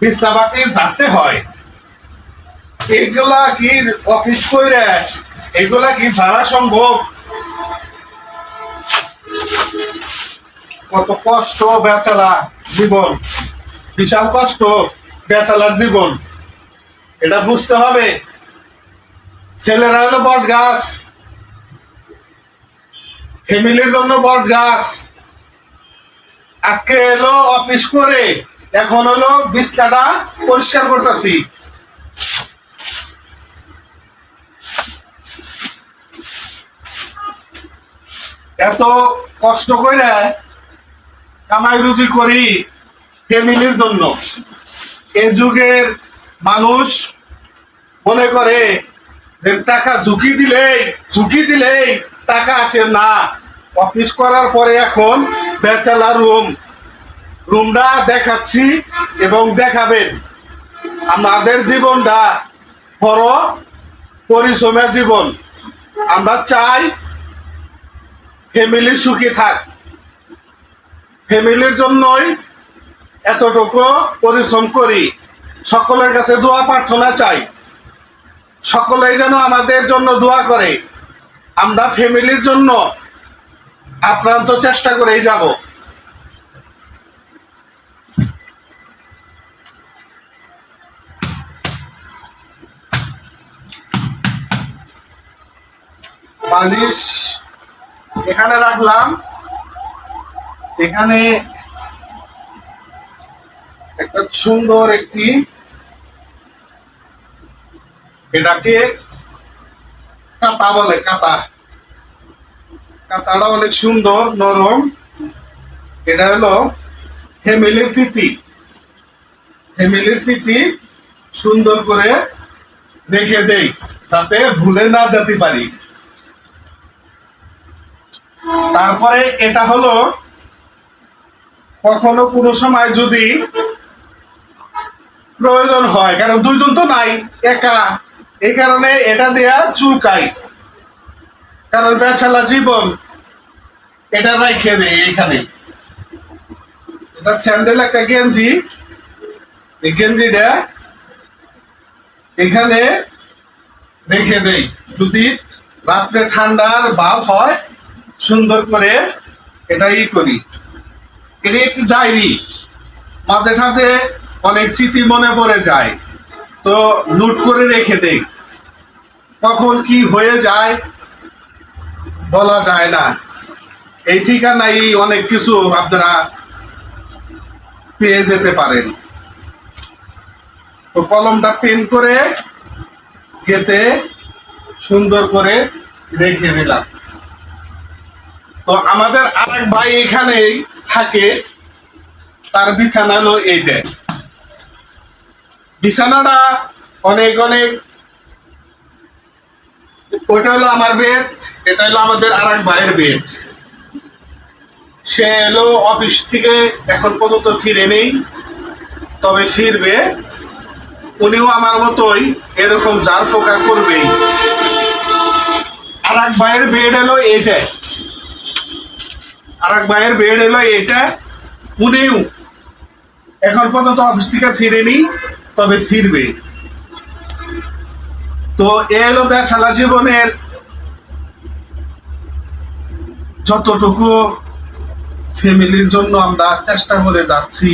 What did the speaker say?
বিছনাবাতি যাতে হয়। এগুলা কি অফিস করে এগুলা কি যারা সম্ভব? কত কষ্ট বেচালা জীবন, বিশাল কষ্ট বেচালার জীবন। এটা বুঝতে হবে। ছেলেরা হলো বট গাছ। ফ্যামিলির জন্য বট গাছ। আজকে এলো অফিস করে। এখন হলো বিছনাটা পরিষ্কার করতেছি। এত কষ্ট করে কামাই রুজি করি ফ্যামিলির জন্য। এ যুগের মানুষ মনে করে যে টাকা ঝুঁকি দিলেই ঝুঁকি দিলেই টাকা আসে না। অফিস করার পরে এখন বেচালা রুম রুমটা দেখাচ্ছি এবং দেখাবেন। আমাদের জীবনটা বড় পরিশ্রমের জীবন। আমরা চাই ফ্যামিলি সুখী থাক। ফ্যামিলির জন্যই এতটুকু পরিশ্রম করি। সকলের কাছে দোয়া, প্রার্থনা চাই। সকলেই যেন আমাদের জন্য দোয়া করে। আমরা ফ্যামিলির জন্য আপ্রান্ত চেষ্টা করেই যাব। বালিশ এখানে রাখলাম। এখানে একটা সুন্দর একটি এটাকে কাতা বলে কাতা কাতাটা অনেক সুন্দর, নরম। এটা হলো ফ্যামিলির স্মৃতি। ফ্যামিলির স্মৃতি সুন্দর করে রেখে দেই, যাতে ভুলে না যেতে পারি। তারপরে এটা হলো কখনো কোনো সময় যদি প্রয়োজন হয়, কারণ দুইজন তো নাই, একা। এই কারণে এটা দেয়া চুলকাই। কারণ বেচালা জীবন এটা রাইখে দেয় এখানে এটা স্যান্ডেল একটা গেঞ্জি। এই গেঞ্জিটা এখানে রেখে দেই যদি রাত্রে ঠান্ডার ভাব হয় সুন্দর করে এটা ই করি। এটা একটি ডায়েরি। মাঝে ঠাঝে অনেক স্মৃতি মনে পড়ে যায়। তো নোট করে রেখে দেই। কখন কি হয়ে যায় বলা যায় না। এই ঠিকানাই অনেক কিছু আপনারা পেয়ে যেতে পারেন। তো কলমটা পেন করে কেটে সুন্দর করে রেখে দিলাম। তো আমাদের আরেক ভাই এখানেই থাকে। তার বিছানা হলো এইটা বিছানাটা অনেক অনেক। ওইটা হলো আমার বেড এটা হলো আমাদের আর এক ভাইয়ের বেড সে এলো অফিস থেকে, এখন পর্যন্ত ফিরে নেই, তবে ফিরবে। উনিও আমার মতোই এরকম জার ফোকা করবেই। আর এক ভাইয়ের বেড এলো এইটা আর এক ভাইয়ের বেড এলো এটা পুনেও এখন পর্যন্ত অফিস থেকে ফিরেনি, তবে ফিরবে। তো এ হলো বেচালা জীবনের যতটুকু ফ্যামিলির জন্য আমরা চেষ্টা করে যাচ্ছি।